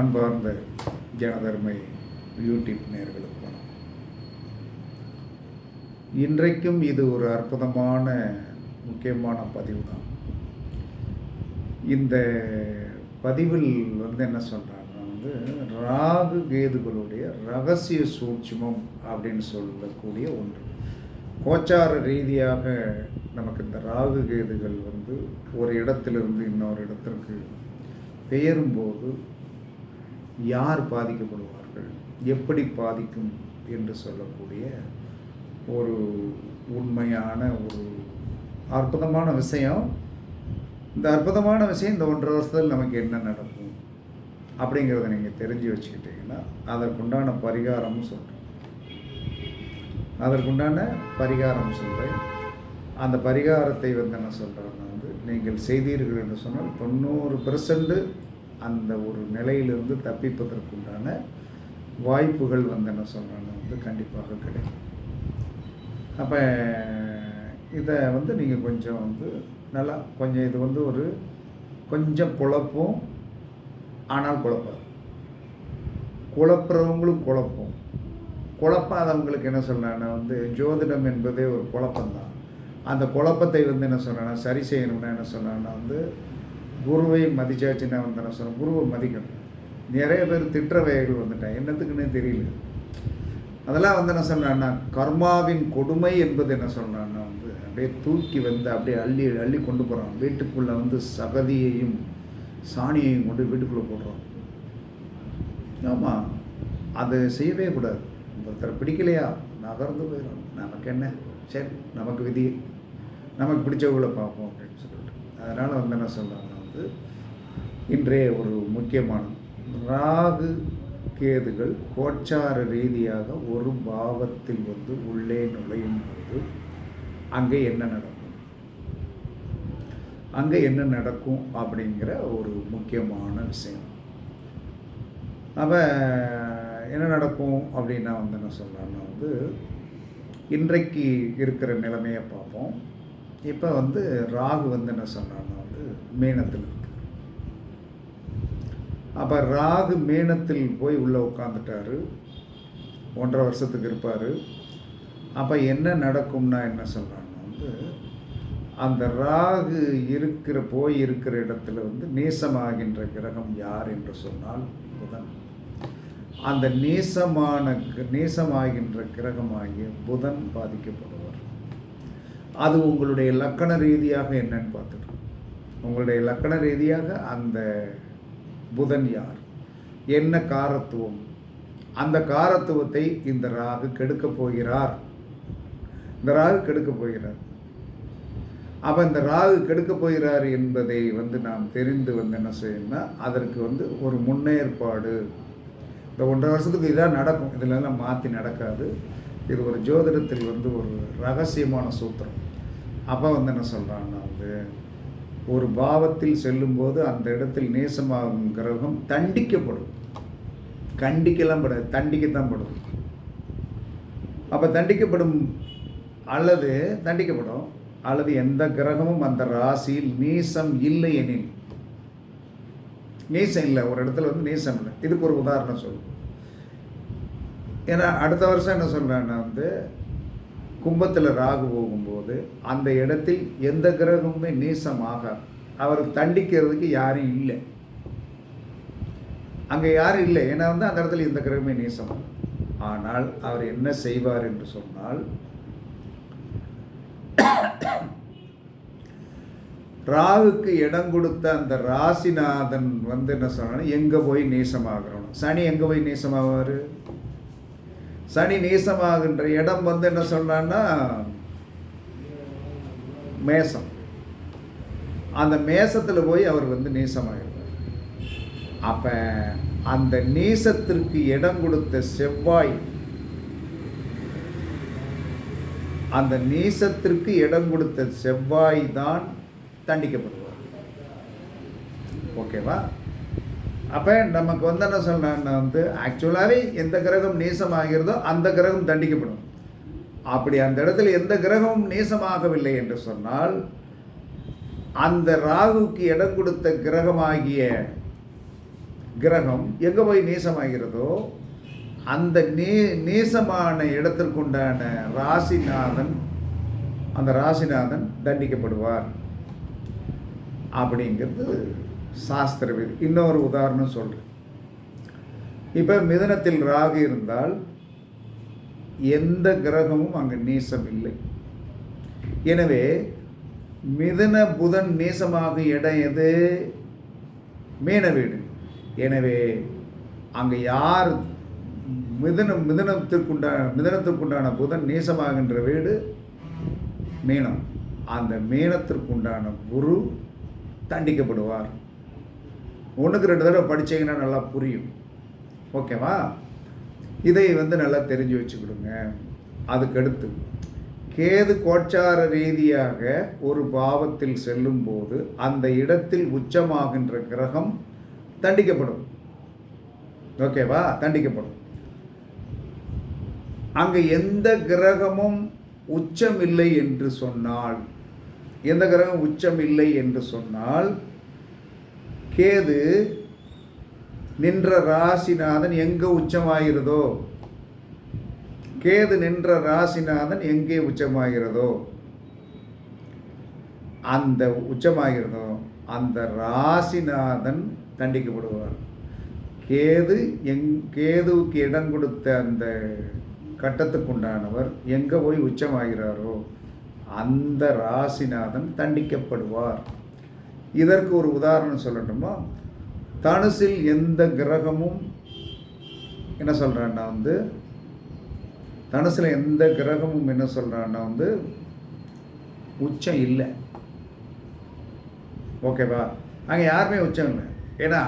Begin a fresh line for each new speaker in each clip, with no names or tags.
அன்பார்ந்த ஜனதர்மை யூடியூப் நேர்களுக்கு வணக்கம். இன்றைக்கும் இது ஒரு அற்புதமான முக்கியமான பதிவு தான் இந்த பதிவில் வந்து என்ன சொல்கிறாங்கன்னா வந்து ராகு கேதுகளுடைய ரகசிய சூட்சமம் அப்படின்னு சொல்லக்கூடிய ஒன்று. கோச்சார ரீதியாக நமக்கு இந்த ராகு கேதுகள் வந்து ஒரு இடத்திலிருந்து இன்னொரு இடத்திற்கு பெயரும்போது யார் பாதிக்கப்படுவார்கள்? எப்படி பாதிக்கும் என்று சொல்லக்கூடிய ஒரு உண்மையான ஒரு அற்புதமான விஷயம். இந்த அற்புதமான விஷயம் இந்த ஒன்றரை வருஷத்தில் நமக்கு என்ன நடக்கும்? அப்படிங்கிறத நீங்கள் தெரிஞ்சு வச்சுக்கிட்டீங்கன்னா அதற்குண்டான பரிகாரமும் சொல்கிறேன் அதற்குண்டான பரிகாரம் சொல்கிறேன் அந்த பரிகாரத்தை வந்து என்ன சொல்கிறேன்னா வந்து நீங்கள் செய்தீர்கள் என்று சொன்னால் தொண்ணூறு பெர்சன்ட்டு அந்த ஒரு நிலையிலிருந்து தப்பிப்பதற்குண்டான வாய்ப்புகள் வந்து என்ன சொல்கிறாங்க வந்து கண்டிப்பாக கிடைக்கும். அப்போ இதை வந்து நீங்கள் கொஞ்சம் வந்து நல்லா கொஞ்சம் இது வந்து ஒரு கொஞ்சம் குழப்பம் ஆனால் குழப்பாது குழப்புறவங்களும் குழப்பம். குழப்பாதவங்களுக்கு என்ன சொல்கிறேன்னா வந்து ஜோதிடம் என்பதே ஒரு குழப்பம்தான். அந்த குழப்பத்தை வந்து என்ன சொல்கிறேன்னா சரி செய்யணும்னா என்ன சொன்னான்னா வந்து குருவை மதிச்சாச்சுன்னா வந்து என்ன சொன்னேன் குருவை மதிக்கணும். நிறைய பேர் திட்டுற வகைகள் வந்துட்டேன் என்னத்துக்குன்னே தெரியல. அதெல்லாம் வந்து என்ன சொன்னான்னா கர்மாவின் கொடுமை என்பது என்ன சொன்னான்னா வந்து அப்படியே தூக்கி வந்து அப்படியே அள்ளி அள்ளி கொண்டு போகிறான் வீட்டுக்குள்ளே வந்து சகதியையும் சாணியையும் கொண்டு வீட்டுக்குள்ளே போடுறோம் ஆமாம் அது செய்யவே கூடாது. ஒருத்தர் பிடிக்கலையா? நகர்ந்து போயிடும் நமக்கு என்ன? சரி நமக்கு விதி. நமக்கு பிடிச்சவங்கள பார்ப்போம் அப்படின்னு சொல்லிட்டு. அதனால் வந்து என்ன சொல்கிறாங்க வந்து இன்றைய ஒரு முக்கியமான ராகு கேதுகள் கோச்சார ரீதியாக ஒரு பாவத்தில் வந்து உள்ளே நுழையும் போது அங்கே என்ன நடக்கும்? அங்கே என்ன நடக்கும் அப்படிங்கிற ஒரு முக்கியமான விஷயம். அப்போ என்ன நடக்கும் அப்படின்னா வந்து என்ன சொல்கிறேன்னா வந்து இன்றைக்கு இருக்கிற நிலைமையை பார்ப்போம். இப்போ வந்து ராகு வந்து என்ன சொன்னான்னா வந்து மீனத்தில் இருக்கு. அப்போ ராகு மீனத்தில் போய் உள்ளே உட்காந்துட்டாரு ஒன்றரை வருஷத்துக்கு இருப்பார். அப்போ என்ன நடக்கும்னா என்ன சொல்கிறாங்கன்னா வந்து அந்த ராகு இருக்கிற போய் இருக்கிற இடத்துல வந்து நேசமாகின்ற கிரகம் யார் என்று சொன்னால் புதன். அந்த நேசமான நேசமாகின்ற கிரகமாகிய புதன் பாதிக்கப்படுவார். அது உங்களுடைய லக்கண ரீதியாக என்னன்னு பார்த்துட்டு உங்களுடைய லக்கண ரீதியாக அந்த புதன் யார்? என்ன காரத்துவம்? அந்த காரத்துவத்தை இந்த ராகு கெடுக்க போகிறார். இந்த ராகு கெடுக்க போகிறார். அப்போ இந்த ராகு கெடுக்க போகிறார் என்பதை வந்து நாம் தெரிந்து வந்து என்ன செய்யணும்னா அதற்கு வந்து ஒரு முன்னேற்பாடு. இந்த ஒன்றரை வருஷத்துக்கு இதாக நடக்கும். இதிலெல்லாம் மாற்றி நடக்காது. இது ஒரு ஜோதிடத்தில் வந்து ஒரு ரகசியமான சூத்திரம். அப்போ வந்து என்ன சொல்கிறான்னா வந்து ஒரு பாவத்தில் செல்லும்போது அந்த இடத்தில் நேசமாகும் கிரகம் தண்டிக்கப்படும். கண்டிக்கலாம் படாது தண்டிக்கத்தான் படும். அப்போ தண்டிக்கப்படும் அல்லது தண்டிக்கப்படும். அல்லது எந்த கிரகமும் அந்த ராசியில் நீசம் இல்லை எனில். நீசம் இல்லை ஒரு இடத்துல வந்து நீசம் இல்லை. இதுக்கு ஒரு உதாரணம் சொல்லுவோம். ஏன்னா அடுத்த வருஷம் என்ன சொல்கிறேன்னா வந்து கும்பத்தில் ராகு போகும்போது அந்த இடத்தில் எந்த கிரகமுமே நீசமாக அவர் தண்டிக்கிறதுக்கு யாரும் இல்லை. அங்கே யாரும் இல்லை. ஏன்னா வந்து அந்த இடத்துல எந்த கிரகமே நீசம் ஆனால் அவர் என்ன செய்வார் என்று சொன்னால் ராகுக்கு இடம் கொடுத்த அந்த ராசிநாதன் வந்து என்ன சொன்னா எங்கே போய் நீசமாகிறணும்? சனி எங்கே போய் நீசமாவார்? சனி நேசமாகின்ற இடம் வந்து என்ன சொன்னான்னா மேசம். அந்த மேசத்தில் போய் அவர் வந்து நேசமாகிடுவார் அப்போ அந்த நேசத்திற்கு இடம் கொடுத்த செவ்வாய் அந்த நேசத்திற்கு இடம் கொடுத்த செவ்வாய் தான் தண்டிக்கப்படுவார். ஓகேவா? அப்போ நமக்கு வந்து என்ன சொல்லணும்னா வந்து ஆக்சுவலாகவே எந்த கிரகம் நேசமாகிறதோ அந்த கிரகம் தண்டிக்கப்படும். அப்படி அந்த இடத்துல எந்த கிரகமும் நேசமாகவில்லை என்று சொன்னால் அந்த ராகுக்கு இடம் கொடுத்த கிரகமாகிய கிரகம் எங்கே போய் நேசமாகிறதோ அந்த நே நேசமான இடத்திற்குண்டான ராசிநாதன் அந்த ராசிநாதன் தண்டிக்கப்படுவார். அப்படிங்கிறது சாஸ்திரவித். இன்னொரு உதாரணம் சொல்கிறேன் இப்போ மிதனத்தில் ராகு இருந்தால் எந்த கிரகமும் அங்கே நேசம் இல்லை எனவே மிதன புதன் நேசமாக இடம் எது? மீன வீடு. எனவே அங்கே யார் மிதனம் மிதனத்திற்குண்டான மிதனத்திற்குண்டான புதன் நேசமாகின்ற வீடு? மீனம். அந்த மீனத்திற்குண்டான குரு தண்டிக்கப்படுவார். ஒன்றுக்கு ரெண்டு தடவை படிச்சீங்கன்னா நல்லா புரியும். ஓகேவா? இதை வந்து நல்லா தெரிஞ்சு வச்சுக்கிடுங்க. அதுக்கடுத்து கேது கோச்சார ரீதியாக ஒரு பாவத்தில் செல்லும்போது அந்த இடத்தில் உச்சமாகின்ற கிரகம் தண்டிக்கப்படும். ஓகேவா? தண்டிக்கப்படும். அங்கே எந்த கிரகமும் உச்சம் இல்லை என்று சொன்னால் எந்த கிரகம் உச்சம் இல்லை என்று சொன்னால் கேது நின்ற ராசிநாதன் எங்கே உச்சமாகிறதோ? கேது நின்ற ராசிநாதன் எங்கே உச்சமாகிறதோ? அந்த உச்சமாகிறதோ அந்த ராசிநாதன் தண்டிக்கப்படுவார். கேது எங் கேதுவுக்கு இடம் கொடுத்த அந்த கட்டத்துக்குண்டானவர் எங்கே போய் உச்சமாகிறாரோ அந்த ராசிநாதன் தண்டிக்கப்படுவார். இதற்கு ஒரு உதாரணம் சொல்லட்டுமா? தனுசில் எந்த கிரகமும் என்ன சொல்கிறான்னா வந்து தனுசில் எந்த கிரகமும் என்ன சொல்கிறான்னா வந்து உச்சம் இல்லை. ஓகேவா அங்கே யாருமே உச்சம் இல்லை. ஏன்னா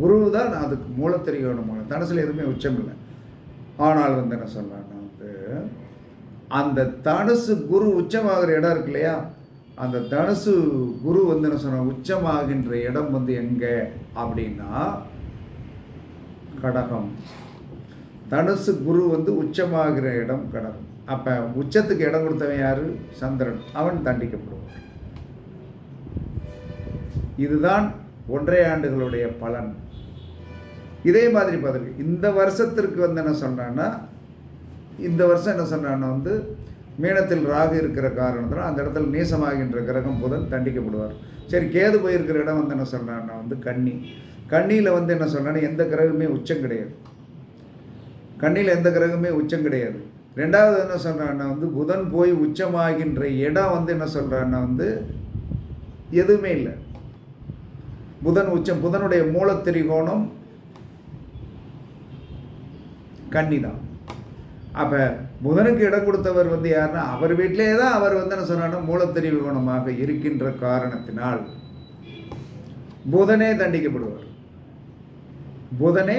குரு தான் அதுக்கு மூல தெரியணும் தனுசில் எதுவுமே உச்சம் இல்லை. ஆனால் வந்து என்ன சொல்கிறான்னா வந்து அந்த தனுசு குரு உச்சமாகிற இடம் இருக்கு இல்லையா? அந்த தனுசு குரு வந்து என்ன சொன்ன உச்சமாகின்ற இடம் வந்து எங்கே? அப்படின்னா கடகம். தனுசு குரு வந்து உச்சமாகிற இடம் கடகம். அப்போ உச்சத்துக்கு இடம் கொடுத்தவன் யாரு? சந்திரன். அவன் தண்டிக்கப்படுவான். இதுதான் ஒன்றரை ஆண்டுகளுடைய பலன். இதே மாதிரி பார்த்துருக்கு. இந்த வருஷத்திற்கு வந்து என்ன சொன்னான்னா இந்த வருஷம் என்ன சொன்னான்னா வந்து மீனத்தில் ராகு இருக்கிற காரணத்தில் அந்த இடத்துல நீசமாகின்ற கிரகம் புதன் தண்டிக்கப்படுவார். சரி கேது போயிருக்கிற இடம் வந்து என்ன சொல்கிறான்னா வந்து கன்னி. கண்ணியில் வந்து என்ன சொல்கிறான்னா எந்த கிரகமே உச்சம் கிடையாது. கண்ணியில் எந்த கிரகமே உச்சம் கிடையாது. ரெண்டாவது என்ன சொல்கிறான்னா வந்து புதன் போய் உச்சமாகின்ற இடம் வந்து என்ன சொல்கிறான்னா வந்து எதுவுமே இல்லை. புதன் உச்சம் புதனுடைய மூலத்திரிகோணம் கன்னி தான் அப்போ புதனுக்கு இடம் கொடுத்தவர் வந்து யாருன்னா அவர் வீட்டிலே தான் அவர் வந்து என்ன சொன்னார் மூலத்தறிவு குணமாக இருக்கின்ற காரணத்தினால் புதனே தண்டிக்கப்படுவார். புதனே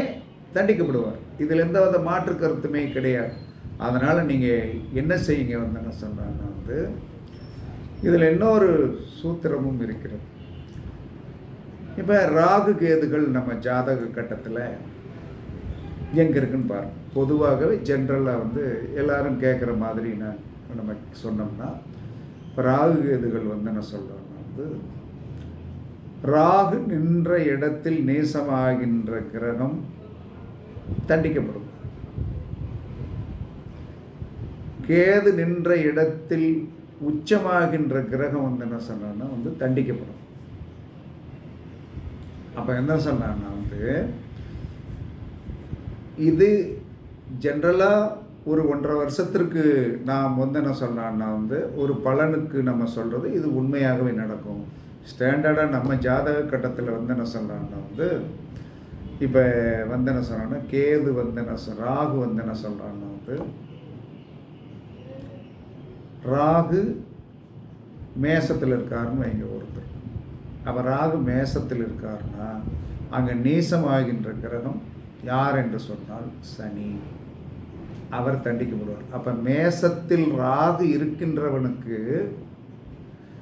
தண்டிக்கப்படுவார். இதில் எந்த வித மாற்று கருத்துமே கிடையாது. அதனால் நீங்கள் என்ன செய்யுங்க வந்து என்ன சொல்கிறாங்கன்னா வந்து இதில் இன்னொரு சூத்திரமும் இருக்கிறது. இப்போ ராகு கேதுகள் நம்ம ஜாதக கட்டத்தில் எங்கே இருக்குன்னு பாருங்கள் பொதுவாகவே ஜென்ரலாக வந்து எல்லாரும் கேட்குற மாதிரி நான் நம்ம சொன்னோம்னா இப்போ ராகு கேதுகள் வந்து என்ன சொல்கிறோம்னா வந்து ராகு நின்ற இடத்தில் நேசமாகின்ற கிரகம் தண்டிக்கப்படும். கேது நின்ற இடத்தில் உச்சமாகின்ற கிரகம் வந்து என்ன சொன்னான்னா வந்து தண்டிக்கப்படும். அப்போ என்ன சொன்னான்னா வந்து இது ஜென்ரலாக ஒரு ஒன்றரை வருஷத்திற்கு நான் வந்து என்ன சொன்னான்னா வந்து ஒரு பலனுக்கு நம்ம சொல்கிறது இது உண்மையாகவே நடக்கும். ஸ்டாண்டர்டாக நம்ம ஜாதக கட்டத்தில் வந்து என்ன சொல்கிறான்னா வந்து இப்போ வந்து என்ன சொல்கிறான்னா கேது வந்து என்ன சொல் ராகு வந்து என்ன சொல்கிறான்னா வந்து ராகு மேசத்தில் இருக்காருன்னு வைங்க ஒருத்தர். அப்போ ராகு மேசத்தில் இருக்காருன்னா அங்கே நீசமாகின்ற கிரகம் யார் என்று சொன்னால் சனி. அவர் தண்டிக்கப்படுவார். அப்போ மேசத்தில் ராகு இருக்கின்றவனுக்கு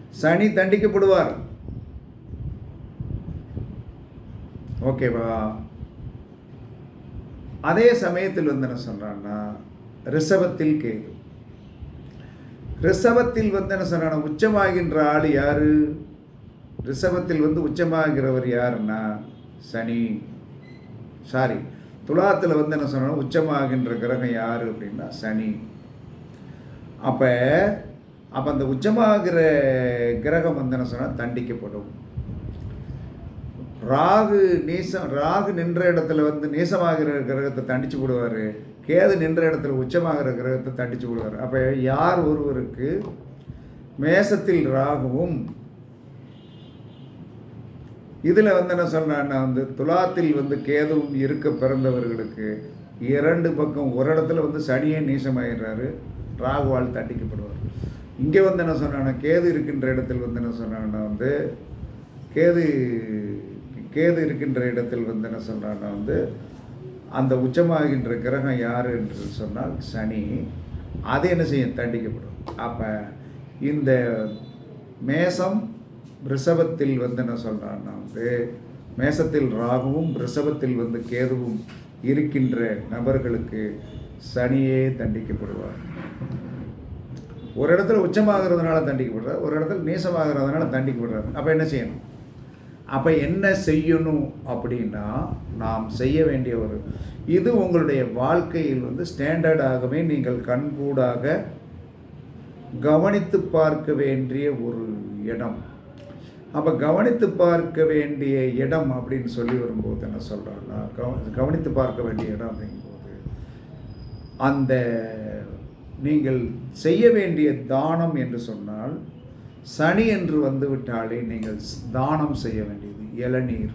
சனி தண்டிக்கப்படுவார். ஓகேவா அதே சமயத்தில் வந்து என்ன சொல்கிறான்னா ரிஷபத்தில் கேது. ரிஷபத்தில் வந்து என்ன சொல்கிறான் உச்சமாகின்ற ஆள் யார்? ரிஷபத்தில் வந்து உச்சமாகிறவர் யாருன்னா சனி. சாரி துலாத்தில் வந்து என்ன சொன்னால் உச்சமாகின்ற கிரகம் யார் அப்படின்னா சனி. அப்போ அப்போ அந்த உச்சமாகிற கிரகம் வந்து என்ன சொன்னால் தண்டிக்கப்படும். ராகு நீசம் ராகு நின்ற இடத்துல வந்து நீசமாகிற கிரகத்தை தண்டிச்சு விடுவார். கேது நின்ற இடத்துல உச்சமாகிற கிரகத்தை தண்டிச்சு விடுவார். அப்போ யார் ஒருவருக்கு? மேசத்தில் ராகுவும் இதில் வந்து என்ன சொன்னான்னா வந்து துலாத்தில் வந்து கேதுவும் இருக்க பிறந்தவர்களுக்கு இரண்டு பக்கம் ஒரு இடத்துல வந்து சனியே நீசமாயிடுறாரு ராகுவால் தண்டிக்கப்படுவார். இங்கே வந்து என்ன சொன்னான்னா கேது இருக்கின்ற இடத்தில் வந்து என்ன சொன்னான்னா வந்து கேது கேது இருக்கின்ற இடத்தில் வந்து என்ன சொல்கிறான்னா வந்து அந்த உச்சமாகின்ற கிரகம் யார் என்று சொன்னால் சனி. அது என்ன செய்யும்? தண்டிக்கப்படும். அப்போ இந்த மேசம் ரிஷபத்தில் வந்து என்ன சொல்கிறான்னா வந்து மேசத்தில் ராகுவும் ரிஷபத்தில் வந்து கேதுவும் இருக்கின்ற நபர்களுக்கு சனியே தண்டிக்கப்படுவார். ஒரு இடத்துல உச்சமாகிறதுனால தண்டிக்கப்படுறார் ஒரு இடத்துல நேசமாகிறதுனால தண்டிக்கப்படுறார். அப்போ என்ன செய்யணும்? அப்போ என்ன செய்யணும் அப்படின்னா நாம் செய்ய வேண்டிய ஒரு இது உங்களுடைய வாழ்க்கையில் வந்து ஸ்டாண்டர்டாகவே நீங்கள் கண்கூடாக கவனித்து பார்க்க வேண்டிய ஒரு இடம். அப்போ கவனித்து பார்க்க வேண்டிய இடம் அப்படின்னு சொல்லி வரும்போது என்ன சொல்கிறாங்கன்னா கவ கவனித்து பார்க்க வேண்டிய இடம் அப்படிங்கும்போது அந்த நீங்கள் செய்ய வேண்டிய தானம் என்று சொன்னால் சனி என்று வந்துவிட்டாலே நீங்கள் தானம் செய்ய வேண்டியது இளநீர்.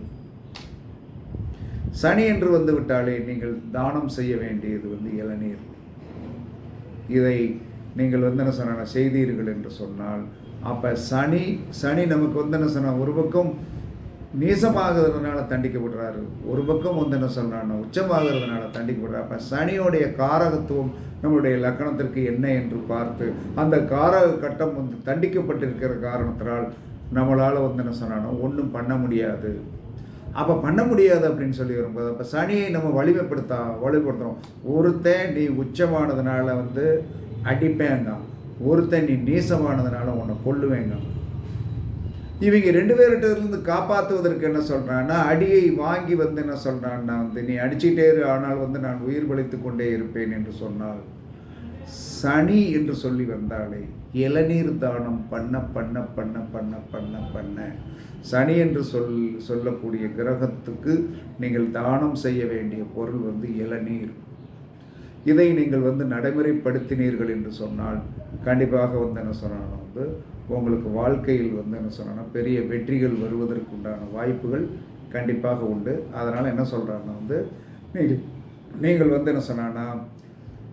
சனி என்று வந்துவிட்டாலே நீங்கள் தானம் செய்ய வேண்டியது வந்து இளநீர். இதை நீங்கள் வந்து என்ன சொன்ன செய்தீர்கள் என்று சொன்னால் அப்போ சனி சனி நமக்கு வந்து என்ன சொன்னால் ஒரு பக்கம் நீசமாகிறதுனால தண்டிக்கப்படுறாரு ஒரு பக்கம் வந்து என்ன சொல்கிறான்னா உச்சமாகிறதுனால தண்டிக்கப்படுறாரு. அப்போ சனியோடைய காரகத்துவம் நம்மளுடைய லக்கணத்திற்கு என்ன என்று பார்த்து அந்த காரக கட்டம் வந்து தண்டிக்கப்பட்டிருக்கிற காரணத்தினால் நம்மளால் வந்து என்ன சொன்னானோ ஒன்றும் பண்ண முடியாது. அப்போ பண்ண முடியாது அப்படின்னு சொல்லி வரும்போது அப்போ சனியை நம்ம வலிமைப்படுத்த வலுப்படுத்துகிறோம் ஒருத்தன் நீ உச்சமானதுனால வந்து அடிப்பேன் தான் ஒருத்தன் நீ நீசமானதுனால உன்னை கொல்லுவேங்க. இவங்க ரெண்டு பேர்கிட்டருந்து காப்பாற்றுவதற்கு என்ன சொல்கிறான்னா அடியை வாங்கி வந்து என்ன சொல்கிறான்னா வந்து நீ அடிச்சிட்டே இரு ஆனால் வந்து நான் உயிர் பழித்து கொண்டே இருப்பேன் என்று சொன்னால் சனி என்று சொல்லி வந்தாலே இளநீர் தானம் பண்ண பண்ண பண்ண பண்ண பண்ண பண்ண. சனி என்று சொல் சொல்லக்கூடிய கிரகத்துக்கு நீங்கள் தானம் செய்ய வேண்டிய பொருள் வந்து இளநீர். இதை நீங்கள் வந்து நடைமுறைப்படுத்தினீர்கள் என்று சொன்னால் கண்டிப்பாக வந்து என்ன சொன்னாலும் வந்து உங்களுக்கு வாழ்க்கையில் வந்து என்ன சொன்னால் பெரிய வெற்றிகள் வருவதற்கு உண்டான வாய்ப்புகள் கண்டிப்பாக உண்டு. அதனால் என்ன சொல்கிறாங்கன்னா வந்து நீங்கள் நீங்கள் வந்து என்ன சொன்னான்னா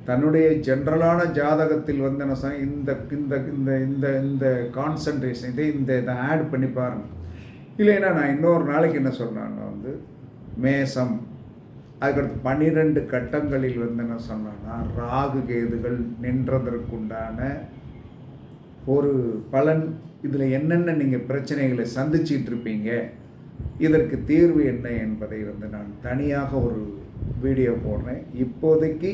தன்னுடைய ஜென்ரலான ஜாதகத்தில் வந்து என்ன சொன்னால் இந்த இந்த இந்த இந்த இந்த கான்சன்ட்ரேஷன் இதை இந்த இதை ஆட் பண்ணி பாருங்கள் இல்லைன்னா நான் இன்னொரு நாளைக்கு என்ன சொன்னான்னா வந்து மேசம் அதுக்கடுத்து பன்னிரெண்டு கட்டங்களில் வந்து என்ன சொன்னேன்னா ராகு கேதுகள் நின்றதற்குண்டான ஒரு பலன். இதில் என்னென்ன நீங்கள் பிரச்சனைகளை சந்திச்சிட்டு இருப்பீங்க இதற்கு தீர்வு என்ன என்பதை வந்து நான் தனியாக ஒரு வீடியோ போடுறேன். இப்போதைக்கு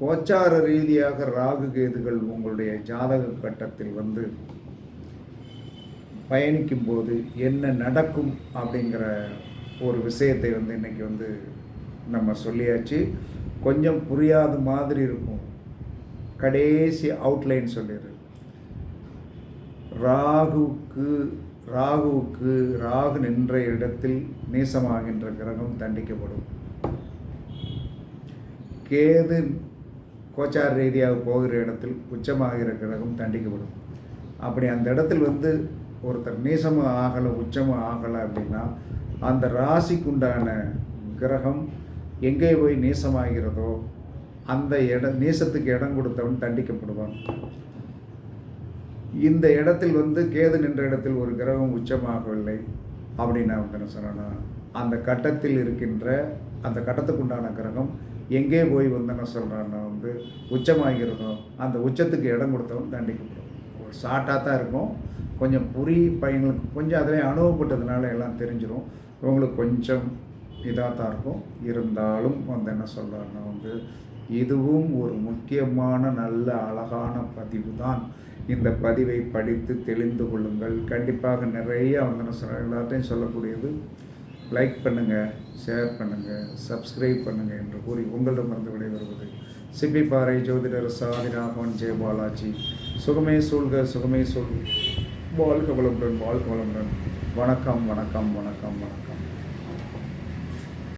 கோச்சார ரீதியாக ராகு கேதுகள் உங்களுடைய ஜாதக கட்டத்தில் வந்து பயணிக்கும்போது என்ன நடக்கும் அப்படிங்கிற ஒரு விஷயத்தை வந்து இன்றைக்கி வந்து நம்ம சொல்லியாச்சு. கொஞ்சம் புரியாத மாதிரி இருக்கும். கடைசி அவுட்லைன் சொல்லிடு. ராகுவுக்கு ராகுவுக்கு ராகு நின்ற இடத்தில் நீசமாகின்ற கிரகம் தண்டிக்கப்படும். கேது கோச்சார் ரீதியாக போகிற இடத்தில் உச்சமாகிற கிரகம் தண்டிக்கப்படும். அப்படி அந்த இடத்தில் வந்து ஒருத்தர் நீசமும் ஆகலை உச்சமும் ஆகலை அப்படின்னா அந்த ராசிக்குண்டான கிரகம் எங்கே போய் நீசமாகிறதோ அந்த இடம் நீசத்துக்கு இடம் கொடுத்தவன் தண்டிக்கப்படுவான். இந்த இடத்தில் வந்து கேது நின்ற இடத்தில் ஒரு கிரகம் உச்சமாகவில்லை. அப்படின்னு அவங்க என்ன சொன்னேன்னா அந்த கட்டத்தில் இருக்கின்ற அந்த கட்டத்துக்கு உண்டான கிரகம் எங்கே போய் வந்து என்ன சொல்கிறான்னா வந்து உச்சமாகிறதோ அந்த உச்சத்துக்கு இடம் கொடுத்தவன் தண்டிக்கப்படும் ஒரு ஷார்ட்டாக தான் இருக்கும். கொஞ்சம் புரி பையங்களுக்கு கொஞ்சம் அதிலே அனுபவப்பட்டதுனால எல்லாம் தெரிஞ்சிடும் உங்களுக்கு கொஞ்சம் இதாக தான் இருக்கும். இருந்தாலும் வந்து என்ன சொல்கிறாங்க வந்து இதுவும் ஒரு முக்கியமான நல்ல அழகான பதிவு தான் இந்த பதிவை படித்து தெளிந்து கொள்ளுங்கள். கண்டிப்பாக நிறைய வந்து என்ன சொல்ல எல்லாத்தையும் சொல்லக்கூடியது. லைக் பண்ணுங்கள் ஷேர் பண்ணுங்கள் சப்ஸ்கிரைப் பண்ணுங்கள் என்று கூறி உங்களிடமிருந்து விடைபெறுவது சிப்பிப்பாறை ஜோதிடர் சாதிராகவன் ஜெய பாலாஜி. சுகமே சூழ்க சுகமே சூழ் வாழ்க வளமுடன் வாழ்க வளமுடன். வணக்கம் வணக்கம் வணக்கம் வணக்கம்.